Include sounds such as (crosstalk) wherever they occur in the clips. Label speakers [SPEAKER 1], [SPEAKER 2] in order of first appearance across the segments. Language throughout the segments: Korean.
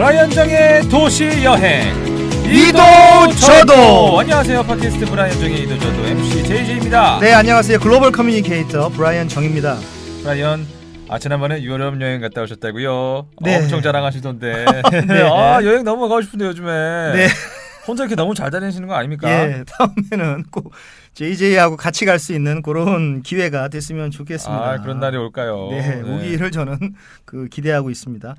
[SPEAKER 1] 브라이언 정의 도시 여행
[SPEAKER 2] 이도 저도.
[SPEAKER 1] 안녕하세요 팟캐스트 브라이언 정의 이도 저도 MC JJ입니다
[SPEAKER 2] 네 안녕하세요 글로벌 커뮤니케이터 브라이언 정입니다.
[SPEAKER 1] 브라이언 아 지난번에 유럽 여행 갔다 오셨다고요
[SPEAKER 2] 네.
[SPEAKER 1] 엄청 자랑하시던데 (laughs)
[SPEAKER 2] 네.
[SPEAKER 1] 아 여행 너무 가고 싶은데 요즘에
[SPEAKER 2] 네.
[SPEAKER 1] 혼자 이렇게 너무 잘 다니시는 거 아닙니까?
[SPEAKER 2] 예 다음에는 꼭 JJ하고 같이 갈 수 있는 그런 기회가 됐으면 좋겠습니다.
[SPEAKER 1] 아 그런 날이 올까요?
[SPEAKER 2] 네, 오기를 저는 그 기대하고 있습니다.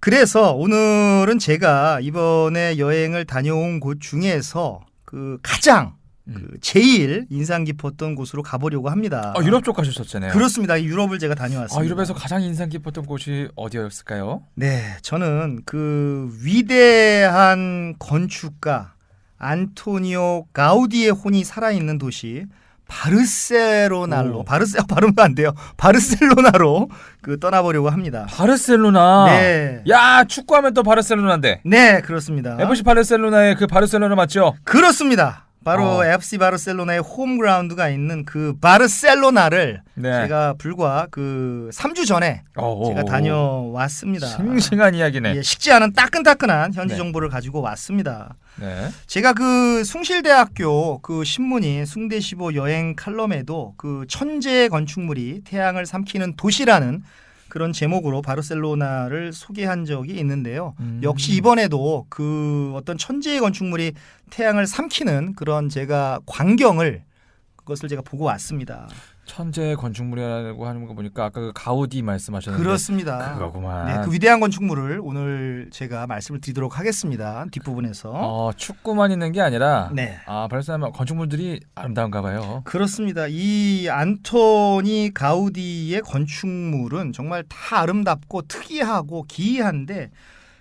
[SPEAKER 2] 그래서 오늘은 제가 이번에 여행을 다녀온 곳 중에서 그 가장
[SPEAKER 1] 음.
[SPEAKER 2] 그 제일 인상 깊었던 곳으로 가보려고 합니다.
[SPEAKER 1] 아 유럽 쪽 가셨었잖아요.
[SPEAKER 2] 그렇습니다. 유럽을 제가 다녀왔습니다.
[SPEAKER 1] 아 유럽에서 가장 인상 깊었던 곳이 어디였을까요?
[SPEAKER 2] 네, 저는 그 위대한 건축가 안토니오 가우디의 혼이 살아있는 도시 바르셀로나로
[SPEAKER 1] 오.
[SPEAKER 2] 바르세 아, 발음도 안 돼요. 바르셀로나로 그 떠나보려고 합니다.
[SPEAKER 1] 바르셀로나.
[SPEAKER 2] 네.
[SPEAKER 1] 야 축구하면 또 바르셀로나인데.
[SPEAKER 2] 네, 그렇습니다.
[SPEAKER 1] FC 바르셀로나의 그 바르셀로나 맞죠?
[SPEAKER 2] 그렇습니다. 바로
[SPEAKER 1] 어.
[SPEAKER 2] FC 바르셀로나의 홈 그라운드가 있는 그 바르셀로나를
[SPEAKER 1] 네.
[SPEAKER 2] 제가 불과 그 3주 전에
[SPEAKER 1] 어,
[SPEAKER 2] 제가
[SPEAKER 1] 어, 어.
[SPEAKER 2] 다녀왔습니다.
[SPEAKER 1] 싱싱한 이야기네.
[SPEAKER 2] 예, 식지 않은 따끈따끈한 현지
[SPEAKER 1] 네.
[SPEAKER 2] 정보를 가지고 왔습니다.
[SPEAKER 1] 네.
[SPEAKER 2] 제가 그 숭실대학교 그 신문인 숭대시보 여행 칼럼에도 그 천재 건축물이 태양을 삼키는 도시라는 그런 제목으로 바르셀로나를 소개한 적이 있는데요.
[SPEAKER 1] 음.
[SPEAKER 2] 역시 이번에도 그 어떤 천재의 건축물이 태양을 삼키는 그런 제가 광경을 그것을 제가 보고 왔습니다.
[SPEAKER 1] 천재 건축물이라고 하는 거 보니까 아까 그 가우디 말씀하셨는데
[SPEAKER 2] 그렇습니다.
[SPEAKER 1] 그거구만.
[SPEAKER 2] 네, 그 위대한 건축물을 오늘 제가 말씀을 드리도록 하겠습니다. 뒷부분에서.
[SPEAKER 1] 어, 축구만 있는 게 아니라
[SPEAKER 2] 네.
[SPEAKER 1] 아 바르셀로나 건축물들이 아름다운가 봐요.
[SPEAKER 2] 그렇습니다. 이 안토니 가우디의 건축물은 정말 다 아름답고 특이하고 기이한데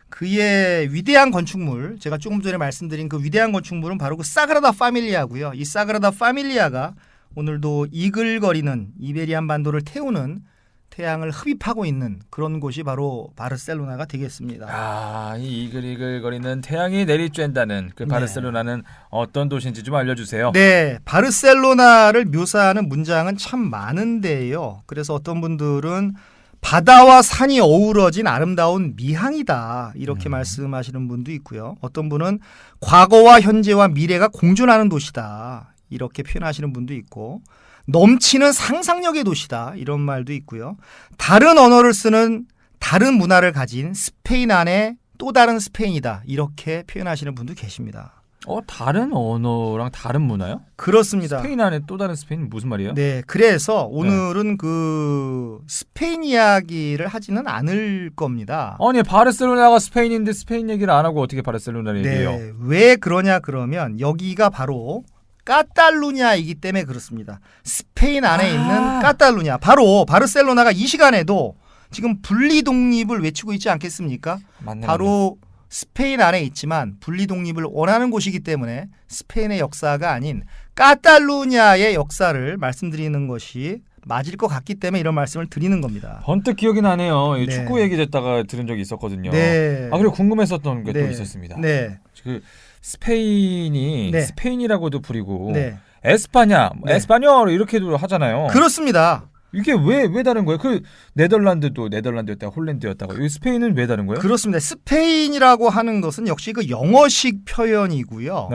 [SPEAKER 2] 그의 위대한 건축물, 제가 조금 전에 말씀드린 그 위대한 건축물은 바로 그 사그라다 파밀리아고요. 이 사그라다 파밀리아가 오늘도 이글거리는 이베리안 반도를 태우는 태양을 흡입하고 있는 그런 곳이 바로 바르셀로나가 되겠습니다.
[SPEAKER 1] 아, 이 이글이글거리는 태양이 내리쬐다는 그
[SPEAKER 2] 네.
[SPEAKER 1] 바르셀로나는 어떤 도시인지 좀 알려주세요.
[SPEAKER 2] 네, 바르셀로나를 묘사하는 문장은 참 많은데요. 그래서 어떤 분들은 바다와 산이 어우러진 아름다운 미항이다. 이렇게
[SPEAKER 1] 음.
[SPEAKER 2] 말씀하시는 분도 있고요. 어떤 분은 과거와 현재와 미래가 공존하는 도시다. 이렇게 표현하시는 분도 있고, 넘치는 상상력의 도시다. 이런 말도 있고요. 다른 언어를 쓰는 다른 문화를 가진 스페인 안에 또 다른 스페인이다. 이렇게 표현하시는 분도 계십니다.
[SPEAKER 1] 어, 다른 언어랑 다른 문화요?
[SPEAKER 2] 그렇습니다.
[SPEAKER 1] 스페인 안에 또 다른 스페인 무슨 말이에요?
[SPEAKER 2] 네, 그래서 오늘은 그 스페인 이야기를 하지는 않을 겁니다.
[SPEAKER 1] 아니 바르셀로나가 스페인인데 스페인 얘기를 안 하고 어떻게 바르셀로나를 얘기해요?
[SPEAKER 2] 네, 왜 그러냐 그러면 여기가 바로 까탈루냐이기 때문에 그렇습니다. 스페인 안에
[SPEAKER 1] 아.
[SPEAKER 2] 있는 까탈루냐, 바로 바르셀로나가 이 시간에도 지금 분리 독립을 외치고 있지 않겠습니까?
[SPEAKER 1] 맞네.
[SPEAKER 2] 바로 스페인 안에 있지만 분리 독립을 원하는 곳이기 때문에 스페인의 역사가 아닌 까탈루냐의 역사를 말씀드리는 것이 맞을 것 같기 때문에 이런 말씀을 드리는 겁니다.
[SPEAKER 1] 번뜩 기억이 나네요. 이
[SPEAKER 2] 네.
[SPEAKER 1] 축구 얘기 듣다가 들은 적이 있었거든요.
[SPEAKER 2] 네.
[SPEAKER 1] 아 그리고 궁금했었던 게또
[SPEAKER 2] 네.
[SPEAKER 1] 있었습니다.
[SPEAKER 2] 네.
[SPEAKER 1] 그 스페인이
[SPEAKER 2] 네.
[SPEAKER 1] 스페인이라고도 부리고
[SPEAKER 2] 네.
[SPEAKER 1] 에스파냐, 뭐
[SPEAKER 2] 네.
[SPEAKER 1] 에스파뇰 이렇게도 하잖아요.
[SPEAKER 2] 그렇습니다.
[SPEAKER 1] 이게 왜 왜 다른 거예요? 그 네덜란드도 네덜란드였다가 홀랜드였다가 이 스페인은 왜 다른 거예요?
[SPEAKER 2] 그렇습니다. 스페인이라고 하는 것은 역시 그 영어식 표현이고요.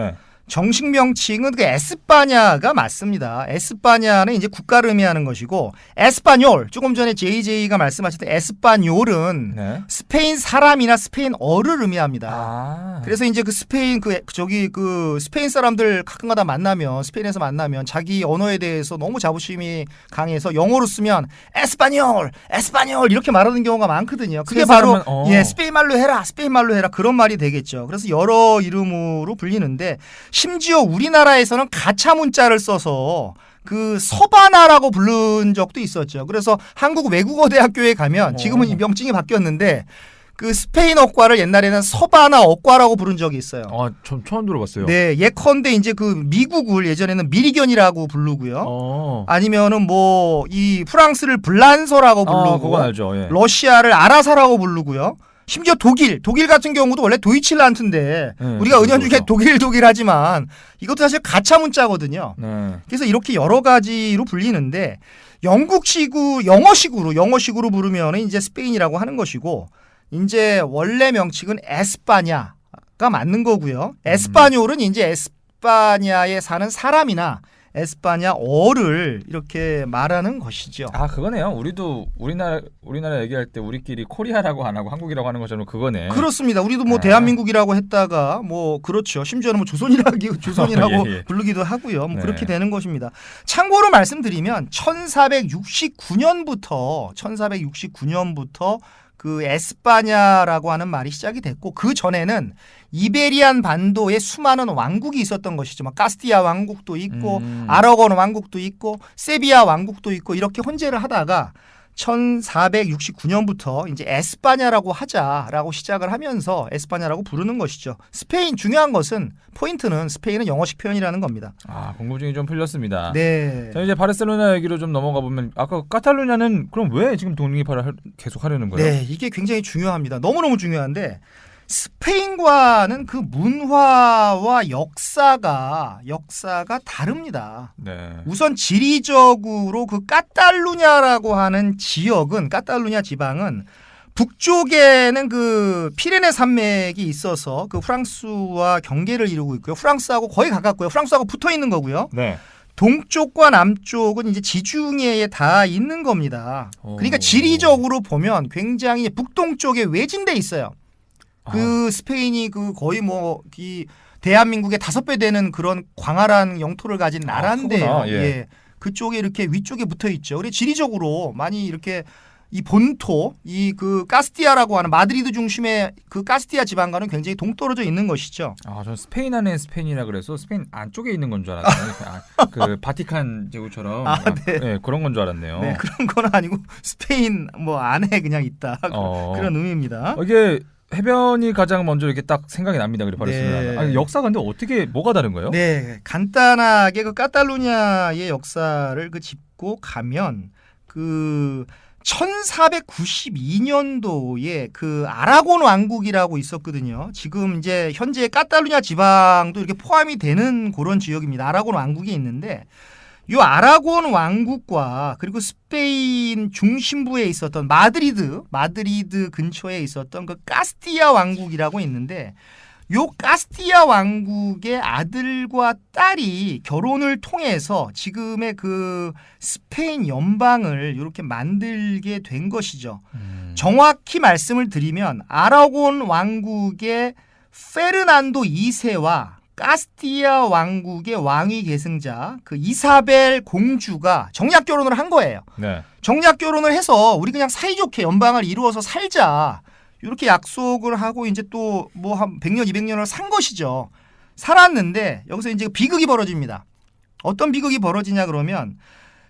[SPEAKER 1] 네.
[SPEAKER 2] 정식 명칭은 그 에스파냐가 맞습니다. 에스파냐는 이제 국가를 의미하는 것이고 에스파뇰 조금 전에 JJ가 말씀하셨던 에스파뇰은
[SPEAKER 1] 네.
[SPEAKER 2] 스페인 사람이나 스페인어를 의미합니다.
[SPEAKER 1] 아.
[SPEAKER 2] 그래서 이제 그 스페인 그 저기 그 스페인 사람들 가끔가다 만나면 스페인에서 만나면 자기 언어에 대해서 너무 자부심이 강해서 영어로 쓰면 에스파뇰, 에스파뇰 이렇게 말하는 경우가 많거든요. 그게 바로
[SPEAKER 1] 어.
[SPEAKER 2] 예 스페인 말로 해라, 스페인 말로 해라 그런 말이 되겠죠. 그래서 여러 이름으로 불리는데 심지어 우리나라에서는 가차 문자를 써서 그 서바나라고 부른 적도 있었죠. 그래서 한국 외국어 대학교에 가면 지금은 이 명칭이 바뀌었는데 그 스페인어과를 옛날에는 서바나어과라고 부른 적이 있어요.
[SPEAKER 1] 아, 전 처음 들어봤어요.
[SPEAKER 2] 네, 예컨대 이제 그 미국을 예전에는 미리견이라고 부르고요.
[SPEAKER 1] 어.
[SPEAKER 2] 아니면은 뭐 이 프랑스를 블란서라고
[SPEAKER 1] 아,
[SPEAKER 2] 부르고
[SPEAKER 1] 그건 알죠. 예.
[SPEAKER 2] 러시아를 아라사라고 부르고요. 심지어 독일, 독일 같은 경우도 원래 도이칠란트인데
[SPEAKER 1] 네,
[SPEAKER 2] 우리가 은연중에
[SPEAKER 1] 그렇죠.
[SPEAKER 2] 독일 독일 하지만 이것도 사실 가차 문자거든요.
[SPEAKER 1] 네.
[SPEAKER 2] 그래서 이렇게 여러 가지로 불리는데 영국식으로 영어식으로 영어식으로 부르면 이제 스페인이라고 하는 것이고 이제 원래 명칭은 에스파냐가 맞는 거고요. 에스파뇰은 이제 에스파냐에 사는 사람이나 에스파냐어를 이렇게 말하는 것이죠.
[SPEAKER 1] 아 그거네요. 우리도 우리나라 우리나라 얘기할 때 우리끼리 코리아라고 안 하고 한국이라고 하는 것처럼 그거네.
[SPEAKER 2] 그렇습니다. 우리도 뭐
[SPEAKER 1] 아.
[SPEAKER 2] 대한민국이라고 했다가 뭐 그렇죠. 심지어는 뭐 조선이라고 (laughs) 조선이라고
[SPEAKER 1] 예, 예.
[SPEAKER 2] 부르기도 하고요. 뭐
[SPEAKER 1] 네.
[SPEAKER 2] 그렇게 되는 것입니다. 참고로 말씀드리면 1469년부터 1469년부터 그 에스파냐라고 하는 말이 시작이 됐고 그 전에는 이베리안 반도에 수많은 왕국이 있었던 것이죠. 막 카스티아 왕국도 있고
[SPEAKER 1] 음.
[SPEAKER 2] 아라곤 왕국도 있고 세비야 왕국도 있고 이렇게 혼재를 하다가 1469년부터 이제 에스파냐라고 하자라고 시작을 하면서 에스파냐라고 부르는 것이죠. 스페인 중요한 것은 포인트는 스페인은 영어식 표현이라는 겁니다.
[SPEAKER 1] 아 궁금증이 좀 풀렸습니다.
[SPEAKER 2] 네.
[SPEAKER 1] 자 이제 바르셀로나 얘기로 좀 넘어가 보면 아까 카탈루냐는 그럼 왜 지금 독립을 할- 계속 하려는 거예요?
[SPEAKER 2] 네, 이게 굉장히 중요합니다. 너무 너무 중요한데 스페인과는 그 문화와 역사가 역사가 다릅니다.
[SPEAKER 1] 네.
[SPEAKER 2] 우선 지리적으로 그 까탈루냐라고 하는 지역은 까탈루냐 지방은 북쪽에는 그 피레네 산맥이 있어서 그 프랑스와 경계를 이루고 있고요. 프랑스하고 거의 가깝고요. 프랑스하고 붙어 있는 거고요.
[SPEAKER 1] 네.
[SPEAKER 2] 동쪽과 남쪽은 이제 지중해에 다 있는 겁니다. 그러니까
[SPEAKER 1] 오.
[SPEAKER 2] 지리적으로 보면 굉장히 북동쪽에 외진돼 있어요.
[SPEAKER 1] 아,
[SPEAKER 2] 그 스페인이 그 거의 뭐 이 대한민국의 다섯 배 되는 그런 광활한 영토를 가진
[SPEAKER 1] 아,
[SPEAKER 2] 나라인데요.
[SPEAKER 1] 크구나. 예.
[SPEAKER 2] 예. 그쪽에 이렇게 위쪽에 붙어 있죠. 그래 지리적으로 많이 이렇게 이 본토 이 그 카스티아라고 하는 마드리드 중심의 그 카스티아 지방과는 굉장히 동떨어져 있는 것이죠.
[SPEAKER 1] 아, 전 스페인 안에 스페인이라 그래서 스페인 안쪽에 있는 건 줄 알았어요. (laughs) 아, 그 바티칸 제국처럼
[SPEAKER 2] 아, 네.
[SPEAKER 1] 그런 건 줄 알았네요.
[SPEAKER 2] 네, 그런 건 아니고 스페인 뭐 안에 그냥 있다.
[SPEAKER 1] 어.
[SPEAKER 2] 그런 의미입니다.
[SPEAKER 1] 어, 이게 해변이 가장 먼저 이렇게 딱 생각이 납니다. 그래 바르셀로나.
[SPEAKER 2] 네.
[SPEAKER 1] 아니, 역사가 근데 어떻게 뭐가 다른 거예요?
[SPEAKER 2] 네, 간단하게 그 카탈루냐의 역사를 그 짚고 가면 그 1492년도에 그 아라곤 왕국이라고 있었거든요. 지금 이제 현재 카탈루냐 지방도 이렇게 포함이 되는 그런 지역입니다. 아라곤 왕국이 있는데 요 아라곤 왕국과 그리고 스페인 중심부에 있었던 마드리드, 마드리드 근처에 있었던 그 카스티아 왕국이라고 있는데 요 카스티아 왕국의 아들과 딸이 결혼을 통해서 지금의 그 스페인 연방을 이렇게 만들게 된 것이죠.
[SPEAKER 1] 음.
[SPEAKER 2] 정확히 말씀을 드리면 아라곤 왕국의 페르난도 2세와 카스티아 왕국의 왕위 계승자 그 이사벨 공주가 정략 결혼을 한 거예요.
[SPEAKER 1] 네.
[SPEAKER 2] 정략 결혼을 해서 우리 그냥 사이좋게 연방을 이루어서 살자. 이렇게 약속을 하고 이제 또 뭐 한 100년, 200년을 산 것이죠. 살았는데 여기서 이제 비극이 벌어집니다. 어떤 비극이 벌어지냐 그러면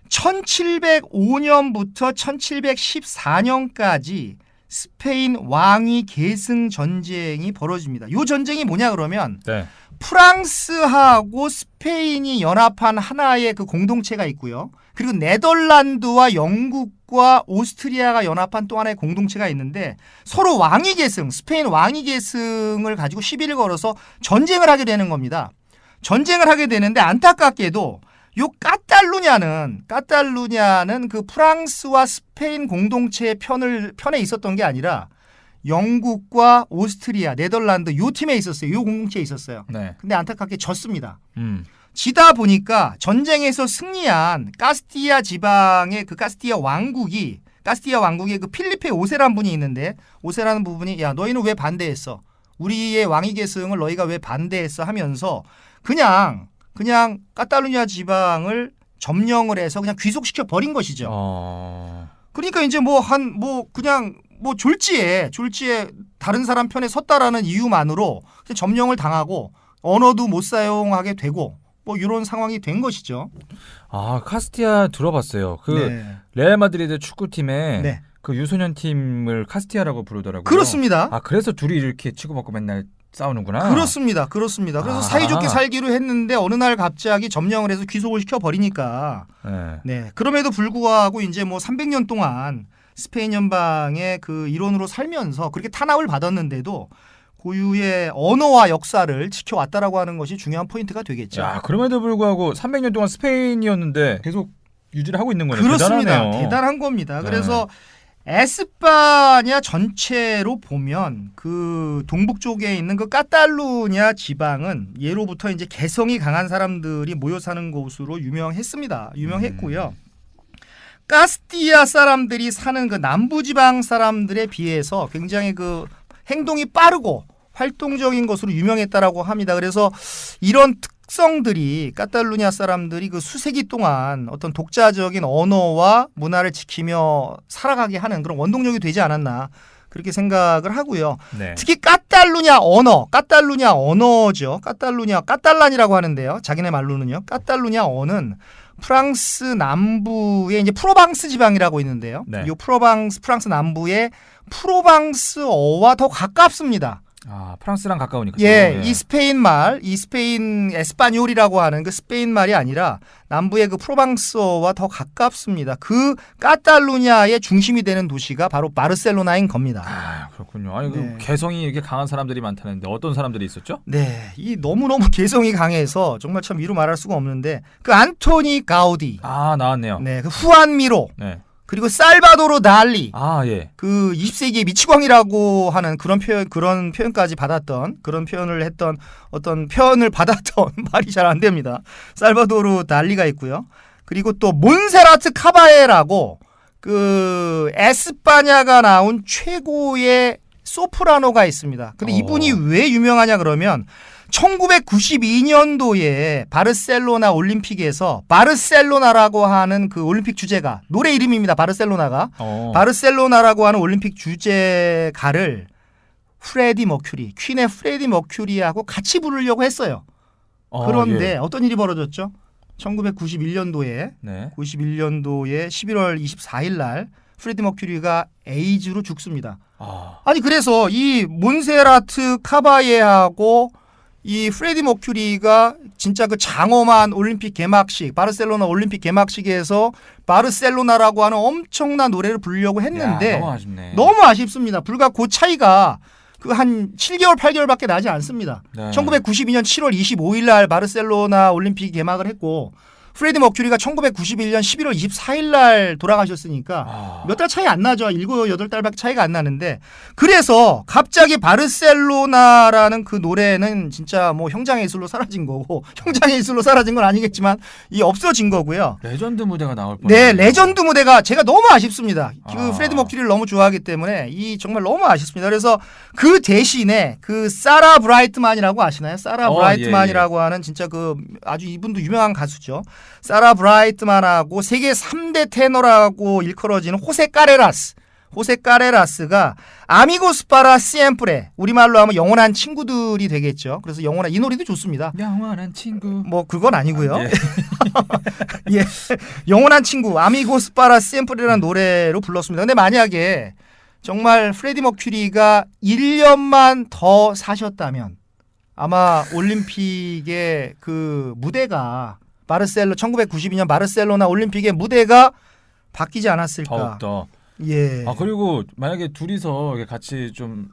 [SPEAKER 2] 1705년부터 1714년까지 스페인 왕위 계승 전쟁이 벌어집니다. 요 전쟁이 뭐냐 그러면
[SPEAKER 1] 네.
[SPEAKER 2] 프랑스하고 스페인이 연합한 하나의 그 공동체가 있고요. 그리고 네덜란드와 영국과 오스트리아가 연합한 또 하나의 공동체가 있는데 서로 왕위 계승, 스페인 왕위 계승을 가지고 시비를 걸어서 전쟁을 하게 되는 겁니다. 전쟁을 하게 되는데 안타깝게도 요 까탈루냐는 까탈루냐는 그 프랑스와 스페인 공동체의 편을 편에 있었던 게 아니라 영국과 오스트리아, 네덜란드 요 팀에 있었어요. 요 공동체에 있었어요.
[SPEAKER 1] 네.
[SPEAKER 2] 근데 안타깝게 졌습니다.
[SPEAKER 1] 음.
[SPEAKER 2] 지다 보니까 전쟁에서 승리한 카스티아 지방의 그 카스티아 왕국이 카스티아 왕국의 그 필리페 오세란 분이 있는데 오세라는 부분이 야 너희는 왜 반대했어? 우리의 왕위 계승을 너희가 왜 반대했어? 하면서 그냥 그냥 카탈루냐 지방을 점령을 해서 그냥 귀속시켜 버린 것이죠.
[SPEAKER 1] 어.
[SPEAKER 2] 그러니까 이제 뭐한뭐 그냥 뭐 졸지에 졸지에 다른 사람 편에 섰다라는 이유만으로 점령을 당하고 언어도 못 사용하게 되고 뭐 이런 상황이 된 것이죠.
[SPEAKER 1] 아 카스티아 들어봤어요. 그
[SPEAKER 2] 네.
[SPEAKER 1] 레알 마드리드 축구팀에
[SPEAKER 2] 네.
[SPEAKER 1] 그 유소년 팀을 카스티아라고 부르더라고요.
[SPEAKER 2] 그렇습니다.
[SPEAKER 1] 아 그래서 둘이 이렇게 치고받고 맨날 싸우는구나.
[SPEAKER 2] 그렇습니다. 그렇습니다. 그래서
[SPEAKER 1] 아.
[SPEAKER 2] 사이좋게 살기로 했는데 어느 날 갑자기 점령을 해서 귀속을 시켜 버리니까
[SPEAKER 1] 네.
[SPEAKER 2] 네. 그럼에도 불구하고 이제 뭐 300년 동안 스페인 연방의 그 일원으로 살면서 그렇게 탄압을 받았는데도 고유의 언어와 역사를 지켜왔다라고 하는 것이 중요한 포인트가 되겠죠.
[SPEAKER 1] 야 그럼에도 불구하고 300년 동안 스페인이었는데 계속 유지를 하고 있는 거네요.
[SPEAKER 2] 그렇습니다.
[SPEAKER 1] 대단하네요.
[SPEAKER 2] 대단한 겁니다.
[SPEAKER 1] 네.
[SPEAKER 2] 그래서 에스파냐 전체로 보면 그 동북 쪽에 있는 그 까탈루냐 지방은 예로부터 이제 개성이 강한 사람들이 모여 사는 곳으로 유명했습니다. 유명했고요. 카스티아 사람들이 사는 그 남부 지방 사람들에 비해서 굉장히 그 행동이 빠르고 활동적인 것으로 유명했다라고 합니다. 그래서 이런 특 성들이 까탈루냐 사람들이 그 수세기 동안 어떤 독자적인 언어와 문화를 지키며 살아가게 하는 그런 원동력이 되지 않았나 그렇게 생각을 하고요.
[SPEAKER 1] 네.
[SPEAKER 2] 특히 까탈루냐 언어, 까탈루냐 언어죠. 까탈루냐 까탈란이라고 하는데요. 자기네 말로는요. 까탈루냐 언어는 프랑스 남부에 이제 프로방스 지방이라고 있는데요.
[SPEAKER 1] 네.
[SPEAKER 2] 이 프로방스 프랑스 남부의 프로방스어와 더 가깝습니다.
[SPEAKER 1] 아 프랑스랑 가까우니까.
[SPEAKER 2] 예, 이 스페인 말, 이 스페인 에스파뇰이라고 하는 그 스페인 말이 아니라 남부의 그 프로방스어와 더 가깝습니다. 그 까탈루냐의 중심이 되는 도시가 바로 바르셀로나인 겁니다.
[SPEAKER 1] 아 그렇군요. 아니
[SPEAKER 2] 네.
[SPEAKER 1] 그 개성이 이렇게 강한 사람들이 많다는데 어떤 사람들이 있었죠?
[SPEAKER 2] 네, 이 너무 너무 (laughs) 개성이 강해서 정말 참 이루 말할 수가 없는데 그 안토니 가우디,
[SPEAKER 1] 아 나왔네요.
[SPEAKER 2] 네, 그 후안 미로,
[SPEAKER 1] 네.
[SPEAKER 2] 그리고 살바도르 달리,
[SPEAKER 1] 아 예.
[SPEAKER 2] 그 20세기의 미치광이라고 하는 그런 표현 그런 표현까지 받았던 그런 표현을 했던 어떤 표현을 받았던 (laughs) 말이 잘 안 됩니다. 살바도르 달리가 있고요. 그리고 또 몬세라트 카바에라고 그 에스파냐가 나온 최고의 소프라노가 있습니다. 근데
[SPEAKER 1] 어.
[SPEAKER 2] 이분이 왜 유명하냐 그러면 1992년도에 바르셀로나 올림픽에서 바르셀로나라고 하는 그 올림픽 주제가 노래 이름입니다. 바르셀로나가
[SPEAKER 1] 어.
[SPEAKER 2] 바르셀로나라고 하는 올림픽 주제가를 프레디 머큐리, 퀸의 프레디 머큐리하고 같이 부르려고 했어요.
[SPEAKER 1] 어,
[SPEAKER 2] 그런데
[SPEAKER 1] 예.
[SPEAKER 2] 어떤 일이 벌어졌죠? 1991년도에
[SPEAKER 1] 네.
[SPEAKER 2] 91년도에 11월 24일 날 프레디 머큐리가 에이즈로 죽습니다.
[SPEAKER 1] 아.
[SPEAKER 2] 아니 그래서 이 몬세라트 카바예하고 이 프레디 머큐리가 진짜 그 장엄한 올림픽 개막식 바르셀로나 올림픽 개막식에서 바르셀로나라고 하는 엄청난 노래를 부르려고 했는데
[SPEAKER 1] 야, 너무 아쉽네.
[SPEAKER 2] 너무 아쉽습니다. 불과 그 차이가 그 한 7개월 8개월밖에 나지 않습니다.
[SPEAKER 1] 네.
[SPEAKER 2] 1992년 7월 25일 날 바르셀로나 올림픽 개막을 했고 프레디 머큐리가 1991년 11월 24일 날 돌아가셨으니까
[SPEAKER 1] 아.
[SPEAKER 2] 몇달 차이 안 나죠. 일곱 여덟 달밖에 차이가 안 나는데 그래서 갑자기 바르셀로나라는 그 노래는 진짜 뭐 형장의 예술로 사라진 거고 (laughs) 형장의 예술로 사라진 건 아니겠지만 이 없어진 거고요.
[SPEAKER 1] 레전드 무대가 나올 뻔.
[SPEAKER 2] 네, 레전드 무대가 제가 너무 아쉽습니다. 그
[SPEAKER 1] 아.
[SPEAKER 2] 프레드 머큐리를 너무 좋아하기 때문에 이 정말 너무 아쉽습니다. 그래서 그 대신에 그 사라 브라이트만이라고 아시나요? 사라
[SPEAKER 1] 어,
[SPEAKER 2] 브라이트만이라고 하는 진짜 그 아주 이분도 유명한 가수죠. 사라 브라이트만하고 세계 3대 테너라고 일컬어지는 호세 까레라스. 호세 까레라스가 아미고스 파라 시엠프레 우리말로 하면 영원한 친구들이 되겠죠. 그래서 영원한 이 노래도 좋습니다.
[SPEAKER 1] 영원한 친구.
[SPEAKER 2] 뭐 그건 아니고요.
[SPEAKER 1] 예. (laughs)
[SPEAKER 2] 예. 영원한 친구 아미고스 파라 시엠프레라는 노래로 불렀습니다. 근데 만약에 정말 프레디 머큐리가 1년만 더 사셨다면 아마 올림픽의 그 무대가 바르셀로 1992년 바르셀로나 올림픽의 무대가 바뀌지 않았을까.
[SPEAKER 1] 더욱더.
[SPEAKER 2] 예.
[SPEAKER 1] 아 그리고 만약에 둘이서 같이 좀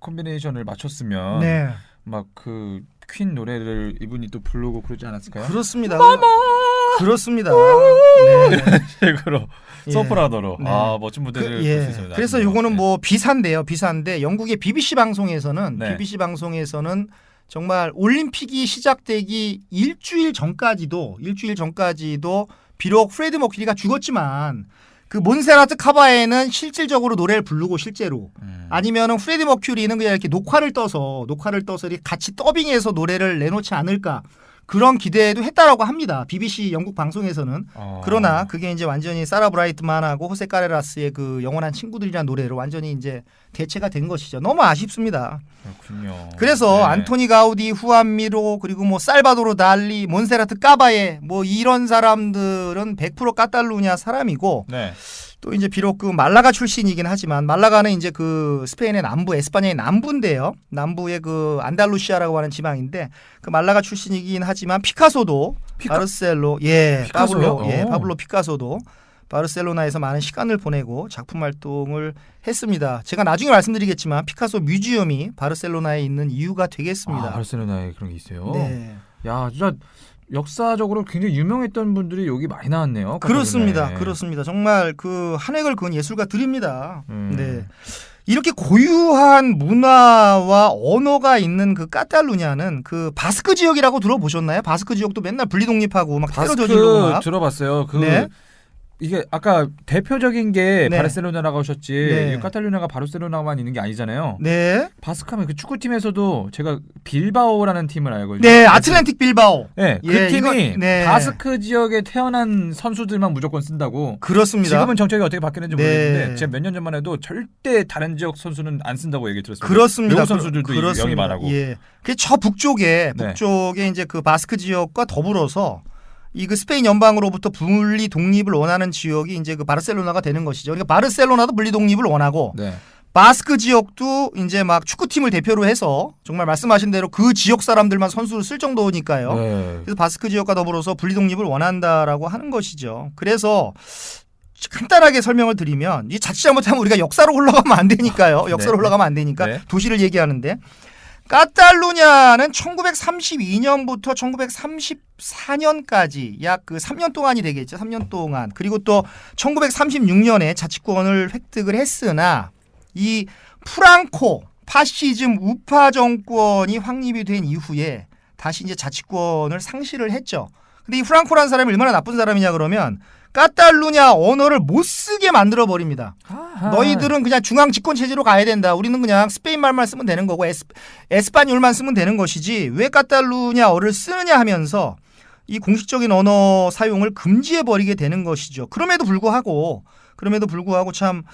[SPEAKER 1] 콤비네이션을 맞췄으면
[SPEAKER 2] 네.
[SPEAKER 1] 막그 퀸 노래를 이분이 또 부르고 그러지 않았을까요?
[SPEAKER 2] 그렇습니다. 그렇습니다. 네. (laughs)
[SPEAKER 1] 식으로
[SPEAKER 2] 예.
[SPEAKER 1] 소프라노로
[SPEAKER 2] 네.
[SPEAKER 1] 아 멋진 무대를
[SPEAKER 2] 그,
[SPEAKER 1] 볼수
[SPEAKER 2] 예.
[SPEAKER 1] 있습니다.
[SPEAKER 2] 그래서 요거는 뭐 비싼데요, 비싼데 영국의 BBC 방송에서는
[SPEAKER 1] 네.
[SPEAKER 2] BBC 방송에서는 정말 올림픽이 시작되기 일주일 전까지도 일주일 전까지도 비록 프레드 머큐리가 죽었지만 그 몬세라트 카바에는 실질적으로 노래를 부르고 실제로
[SPEAKER 1] 음.
[SPEAKER 2] 아니면은 프레디 머큐리는 그냥 이렇게 녹화를 떠서 녹화를 떠서 이렇게 같이 더빙해서 노래를 내놓지 않을까 그런 기대도 했다라고 합니다. BBC 영국 방송에서는
[SPEAKER 1] 어.
[SPEAKER 2] 그러나 그게 이제 완전히 사라 브라이트만하고 호세 까레라스의 그 영원한 친구들이라는 노래로 완전히 이제 대체가 된 것이죠. 너무 아쉽습니다.
[SPEAKER 1] 그렇군요.
[SPEAKER 2] 그래서
[SPEAKER 1] 네.
[SPEAKER 2] 안토니 가우디, 후안 미로 그리고 뭐 살바도르 달리, 몬세라트 까바에 뭐 이런 사람들은 100% 까탈루냐 사람이고
[SPEAKER 1] 네.
[SPEAKER 2] 또 이제 비록 그 말라가 출신이긴 하지만 말라가는 이제 그 스페인의 남부, 에스파냐의 남부인데요. 남부의 그 안달루시아라고 하는 지방인데 그 말라가 출신이긴 하지만 피카소도
[SPEAKER 1] 피카-
[SPEAKER 2] 바르셀로 예,
[SPEAKER 1] 피카소요?
[SPEAKER 2] 파블로 예,
[SPEAKER 1] 오.
[SPEAKER 2] 파블로 피카소도 바르셀로나에서 많은 시간을 보내고 작품 활동을 했습니다. 제가 나중에 말씀드리겠지만 피카소 뮤지엄이 바르셀로나에 있는 이유가 되겠습니다.
[SPEAKER 1] 아, 바르셀로나에 그런 게 있어요.
[SPEAKER 2] 네.
[SPEAKER 1] 야, 진짜 역사적으로 굉장히 유명했던 분들이 여기 많이 나왔네요.
[SPEAKER 2] 그렇습니다.
[SPEAKER 1] 카타루냐에.
[SPEAKER 2] 그렇습니다. 정말 그 한획을 그은 예술가 드립니다.
[SPEAKER 1] 음.
[SPEAKER 2] 네. 이렇게 고유한 문화와 언어가 있는 그 까탈루냐는 그 바스크 지역이라고 들어보셨나요? 바스크 지역도 맨날 분리 독립하고 막 테러
[SPEAKER 1] 바스크
[SPEAKER 2] 막.
[SPEAKER 1] 들어봤어요. 그
[SPEAKER 2] 네.
[SPEAKER 1] 이게 아까 대표적인 게
[SPEAKER 2] 네.
[SPEAKER 1] 바르셀로나라고 하셨지
[SPEAKER 2] 네.
[SPEAKER 1] 이 카탈루냐가 바르셀로나만 있는 게 아니잖아요.
[SPEAKER 2] 네.
[SPEAKER 1] 바스크하면 그 축구팀에서도 제가 빌바오라는 팀을 알고
[SPEAKER 2] 네. 아틀란틱 빌바오.
[SPEAKER 1] 네, 그
[SPEAKER 2] 예,
[SPEAKER 1] 팀이
[SPEAKER 2] 이거- 네.
[SPEAKER 1] 바스크 지역에 태어난 선수들만 무조건 쓴다고.
[SPEAKER 2] 그렇습니다.
[SPEAKER 1] 지금은 정책이 어떻게 바뀌는지
[SPEAKER 2] 네.
[SPEAKER 1] 모르겠는데 제가 몇 년 전만 해도 절대 다른 지역 선수는 안 쓴다고 얘기 들었습니다.
[SPEAKER 2] 그렇습니다.
[SPEAKER 1] 외국 선수들도
[SPEAKER 2] 그- 그렇습니다.
[SPEAKER 1] 영입하라고.
[SPEAKER 2] 예. 그저 북쪽에
[SPEAKER 1] 네.
[SPEAKER 2] 북쪽에 이제 그 바스크 지역과 더불어서 이 그 스페인 연방으로부터 분리 독립을 원하는 지역이 이제 그 바르셀로나가 되는 것이죠. 그러니까 바르셀로나도 분리 독립을 원하고
[SPEAKER 1] 네.
[SPEAKER 2] 바스크 지역도 이제 막 축구팀을 대표로 해서 정말 말씀하신 대로 그 지역 사람들만 선수를 쓸 정도니까요.
[SPEAKER 1] 네.
[SPEAKER 2] 그래서 바스크 지역과 더불어서 분리 독립을 원한다라고 하는 것이죠. 그래서 간단하게 설명을 드리면 이 자칫 잘못하면 우리가 역사로 (laughs) 흘러가면 안 되니까요. 역사로
[SPEAKER 1] 네.
[SPEAKER 2] 흘러가면 안 되니까
[SPEAKER 1] 네.
[SPEAKER 2] 도시를 얘기하는데 까탈루냐는 1932년부터 1934년까지 약 그 3년 동안이 되겠죠. 3년 동안. 그리고 또 1936년에 자치권을 획득을 했으나 이 프랑코 파시즘 우파 정권이 확립이 된 이후에 다시 이제 자치권을 상실을 했죠. 근데 이 프랑코라는 사람이 얼마나 나쁜 사람이냐 그러면 까탈루냐 언어를 못 쓰게 만들어 버립니다. 너희들은 그냥 중앙 집권 체제로 가야 된다. 우리는 그냥 스페인 말만 쓰면 되는 거고 에스, 에스파뇰만 쓰면 되는 것이지 왜 까탈루냐어를 쓰느냐 하면서 이 공식적인 언어 사용을 금지해 버리게 되는 것이죠. 그럼에도 불구하고 그럼에도 불구하고 참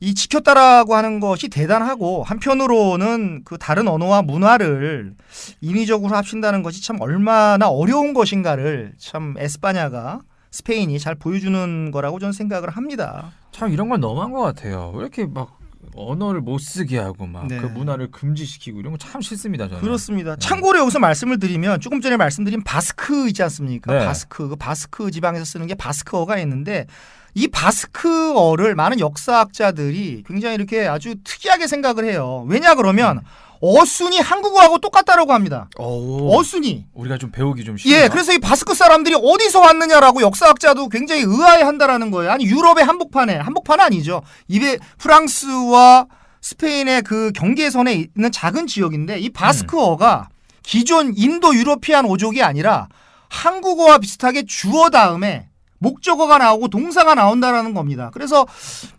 [SPEAKER 2] 이 지켰다라고 하는 것이 대단하고 한편으로는 그 다른 언어와 문화를 인위적으로 합친다는 것이 참 얼마나 어려운 것인가를 참 에스파냐가 스페인이 잘 보여주는 거라고 저는 생각을 합니다.
[SPEAKER 1] 참 이런 건 너무한 것 같아요. 왜 이렇게 막 언어를 못 쓰게 하고 막그
[SPEAKER 2] 네.
[SPEAKER 1] 문화를 금지시키고 이런 거 참 싫습니다. 저는.
[SPEAKER 2] 그렇습니다. 참고로 여기서 말씀을 드리면 조금 전에 말씀드린 바스크 있지 않습니까?
[SPEAKER 1] 네.
[SPEAKER 2] 바스크 그 바스크 지방에서 쓰는 게 바스크어가 있는데 이 바스크어를 많은 역사학자들이 굉장히 이렇게 아주 특이하게 생각을 해요. 왜냐 그러면 어순이 한국어하고 똑같다라고 합니다.
[SPEAKER 1] 오,
[SPEAKER 2] 어순이.
[SPEAKER 1] 우리가 좀 배우기 좀 쉽다.
[SPEAKER 2] 예, 그래서 이 바스크 사람들이 어디서 왔느냐라고 역사학자도 굉장히 의아해한다라는 거예요. 아니 유럽의 한복판에 한복판 아니죠. 이베 프랑스와 스페인의 그 경계선에 있는 작은 지역인데 이 바스크어가 기존 인도 유로피안 오족이 아니라 한국어와 비슷하게 주어 다음에 목적어가 나오고 동사가 나온다라는 겁니다. 그래서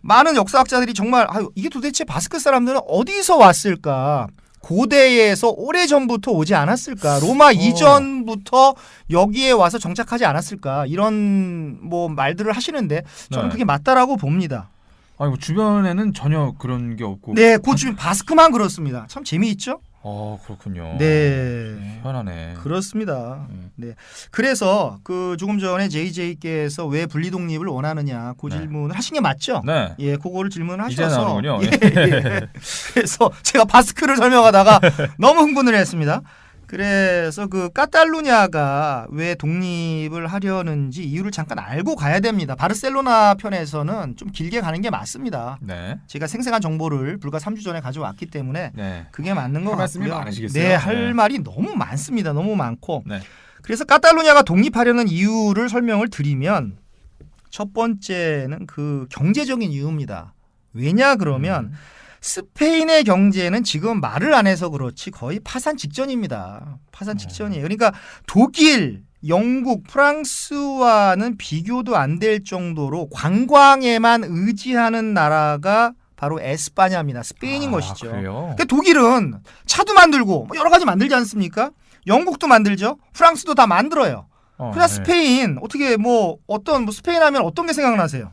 [SPEAKER 2] 많은 역사학자들이 정말 아유 이게 도대체 바스크 사람들은 어디서 왔을까? 고대에서 오래 전부터 오지 않았을까? 로마 이전부터 여기에 와서 정착하지 않았을까? 이런 뭐 말들을 하시는데 저는
[SPEAKER 1] 네.
[SPEAKER 2] 그게 맞다라고 봅니다.
[SPEAKER 1] 아니 뭐 주변에는 전혀 그런 게 없고.
[SPEAKER 2] 네, 그 주변 바스크만 그렇습니다. 참 재미있죠?
[SPEAKER 1] 어 그렇군요.
[SPEAKER 2] 네.
[SPEAKER 1] 희한하네.
[SPEAKER 2] 그렇습니다.
[SPEAKER 1] 음.
[SPEAKER 2] 네. 그래서 그 조금 전에 JJ께서 왜 분리 독립을 원하느냐 그
[SPEAKER 1] 네.
[SPEAKER 2] 질문을 하신 게 맞죠?
[SPEAKER 1] 네.
[SPEAKER 2] 예, 그거를 질문을
[SPEAKER 1] 이제
[SPEAKER 2] 하셔서
[SPEAKER 1] 나오는군요.
[SPEAKER 2] 예, 예. (laughs) 그래서 제가 바스크를 설명하다가 (laughs) 너무 흥분을 했습니다. 그래서 그 까탈루냐가 왜 독립을 하려는지 이유를 잠깐 알고 가야 됩니다. 바르셀로나 편에서는 좀 길게 가는 게 맞습니다.
[SPEAKER 1] 네.
[SPEAKER 2] 제가 생생한 정보를 불과 3주 전에 가져왔기 때문에
[SPEAKER 1] 네.
[SPEAKER 2] 그게 맞는 것 같고요.
[SPEAKER 1] 많으시겠어요?
[SPEAKER 2] 네, 할
[SPEAKER 1] 네.
[SPEAKER 2] 말이 너무 많습니다. 너무 많고.
[SPEAKER 1] 네.
[SPEAKER 2] 그래서 까탈루냐가 독립하려는 이유를 설명을 드리면 첫 번째는 그 경제적인 이유입니다. 왜냐 그러면
[SPEAKER 1] 음.
[SPEAKER 2] 스페인의 경제는 지금 말을 안 해서 그렇지 거의 파산 직전입니다. 파산
[SPEAKER 1] 어.
[SPEAKER 2] 직전이에요. 그러니까 독일, 영국, 프랑스와는 비교도 안 될 정도로 관광에만 의지하는 나라가 바로 에스파냐입니다. 스페인인
[SPEAKER 1] 아,
[SPEAKER 2] 것이죠.
[SPEAKER 1] 그래요.
[SPEAKER 2] 그러니까 독일은 차도 만들고 뭐 여러 가지 만들지 않습니까? 영국도 만들죠. 프랑스도 다 만들어요.
[SPEAKER 1] 어,
[SPEAKER 2] 그러나
[SPEAKER 1] 네.
[SPEAKER 2] 스페인 어떻게 뭐 어떤 뭐 스페인 하면 어떤 게 생각나세요?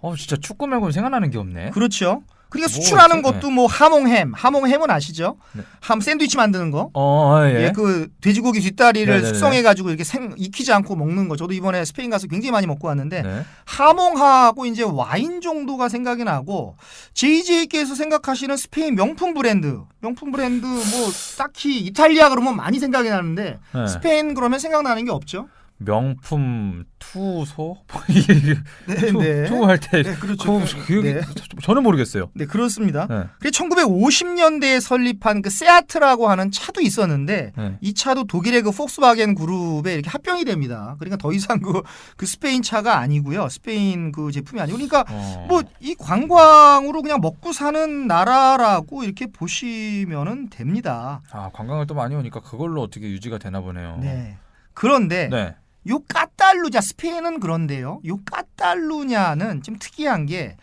[SPEAKER 1] 어 진짜 축구 말고는 생각나는 게 없네.
[SPEAKER 2] 그렇죠. 그러니까
[SPEAKER 1] 뭐
[SPEAKER 2] 수출하는
[SPEAKER 1] 있지?
[SPEAKER 2] 것도 뭐 하몽햄, 하몽햄은 아시죠?
[SPEAKER 1] 네.
[SPEAKER 2] 함 샌드위치 만드는 거.
[SPEAKER 1] 어, 예.
[SPEAKER 2] 예, 그 돼지고기 뒷다리를
[SPEAKER 1] 네네네.
[SPEAKER 2] 숙성해 가지고 이렇게 생 익히지 않고 먹는 거. 저도 이번에 스페인 가서 굉장히 많이 먹고 왔는데
[SPEAKER 1] 네.
[SPEAKER 2] 하몽하고 이제 와인 정도가 생각이 나고 JJ께서 생각하시는 스페인 명품 브랜드, 명품 브랜드 뭐 딱히 이탈리아 그러면 많이 생각이 나는데
[SPEAKER 1] 네.
[SPEAKER 2] 스페인 그러면 생각나는 게 없죠.
[SPEAKER 1] 명품 투소 (laughs) 이게
[SPEAKER 2] 네,
[SPEAKER 1] 투,
[SPEAKER 2] 네.
[SPEAKER 1] 투할 때
[SPEAKER 2] 네, 그렇죠.
[SPEAKER 1] 그 기억이
[SPEAKER 2] 네.
[SPEAKER 1] 저는 모르겠어요.
[SPEAKER 2] 네, 그렇습니다.
[SPEAKER 1] 네.
[SPEAKER 2] 그게 1950년대에 설립한 그 세아트라고 하는 차도 있었는데
[SPEAKER 1] 네.
[SPEAKER 2] 이 차도 독일의 그 폭스바겐 그룹에 이렇게 합병이 됩니다. 그러니까 더 이상 그, 그 스페인 차가 아니고요. 스페인 그 제품이 아니고 그러니까
[SPEAKER 1] 어.
[SPEAKER 2] 뭐이 관광으로 그냥 먹고 사는 나라라고 이렇게 보시면은 됩니다.
[SPEAKER 1] 아 관광을 또 많이 오니까 그걸로 어떻게 유지가 되나 보네요.
[SPEAKER 2] 네. 그런데
[SPEAKER 1] 네.
[SPEAKER 2] 요 까탈루냐 스페인은 그런데요. 요 까탈루냐는 좀 특이한 게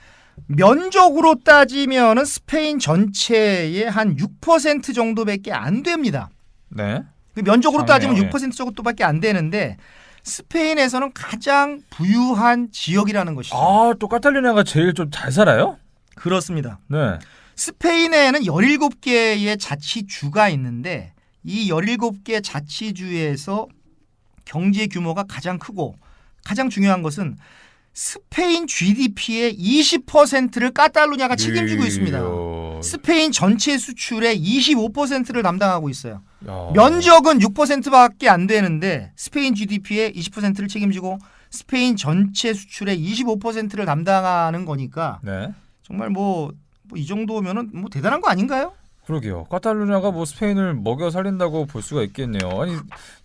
[SPEAKER 2] 면적으로 따지면은 스페인 전체의 한 6% 정도밖에 안 됩니다.
[SPEAKER 1] 네.
[SPEAKER 2] 그 면적으로 따지면
[SPEAKER 1] 작네요.
[SPEAKER 2] 6% 정도밖에 안 되는데 스페인에서는 가장 부유한 지역이라는 것이죠.
[SPEAKER 1] 아 또 카탈루냐가 제일 좀 잘 살아요?
[SPEAKER 2] 그렇습니다.
[SPEAKER 1] 네.
[SPEAKER 2] 스페인에는 17개의 자치주가 있는데 이 17개 자치주에서 경제 규모가 가장 크고 가장 중요한 것은 스페인 GDP의 20%를 까탈루냐가 책임지고 있습니다. 스페인 전체 수출의 25%를 담당하고 있어요.
[SPEAKER 1] 야.
[SPEAKER 2] 면적은 6%밖에 안 되는데 스페인 GDP의 20%를 책임지고 스페인 전체 수출의 25%를 담당하는 거니까
[SPEAKER 1] 네.
[SPEAKER 2] 정말 뭐이 정도면은 뭐 대단한 거 아닌가요?
[SPEAKER 1] 그러게요. 카탈루냐가 뭐 스페인을 먹여 살린다고 볼 수가 있겠네요. 아니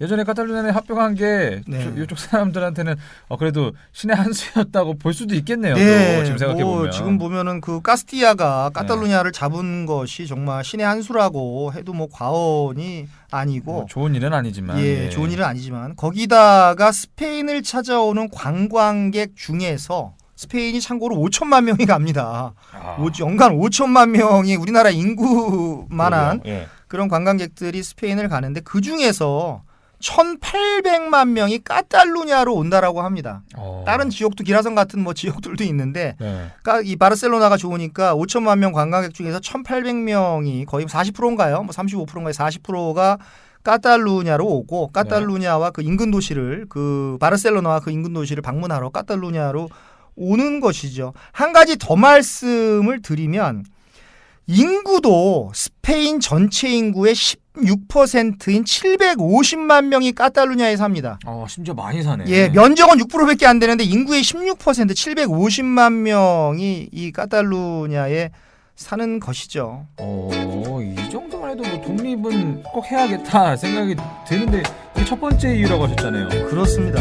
[SPEAKER 1] 예전에 카탈루냐에 합병한 게
[SPEAKER 2] 네.
[SPEAKER 1] 저- 이쪽 사람들한테는 어, 그래도 신의 한 수였다고 볼 수도 있겠네요.
[SPEAKER 2] 네,
[SPEAKER 1] 또 지금 생각해 보면.
[SPEAKER 2] 뭐 지금 보면은 그 카스티아가 카탈루냐를 잡은 것이 정말 신의 한 수라고 해도 뭐 과언이 아니고
[SPEAKER 1] 뭐 좋은 일은 아니지만
[SPEAKER 2] 예, 좋은 일은 아니지만 거기다가 스페인을 찾아오는 관광객 중에서 스페인이 참고로 5천만 명이 갑니다.
[SPEAKER 1] 아,
[SPEAKER 2] 오- 연간 5천만 명이 우리나라 인구만한.
[SPEAKER 1] 예.
[SPEAKER 2] 그런 관광객들이 스페인을 가는데 그 중에서 1,800만 명이 까탈루냐로 온다라고 합니다.
[SPEAKER 1] 어.
[SPEAKER 2] 다른 지역도 기라성 같은 뭐 지역들도 있는데
[SPEAKER 1] 네.
[SPEAKER 2] 그러니까 이 바르셀로나가 좋으니까 5천만 명 관광객 중에서 1,800명이 거의 40%인가요? 뭐 35%인가요? 40%가 까탈루냐로 오고 까탈루냐와 그 인근 도시를 그 바르셀로나와 그 인근 도시를 방문하러 까탈루냐로 오는 것이죠. 한 가지 더 말씀을 드리면 인구도 스페인 전체 인구의 16%인 750만 명이 까탈루냐에 삽니다.
[SPEAKER 1] 어, 심지어 많이 사네.
[SPEAKER 2] 예, 면적은 6%밖에 안 되는데 인구의 16% 750만 명이 이 까탈루냐에 사는 것이죠.
[SPEAKER 1] 어, 이 정도만 해도 뭐 독립은 꼭 해야겠다 생각이 드는데 첫 번째 이유라고 하셨잖아요.
[SPEAKER 2] 그렇습니다.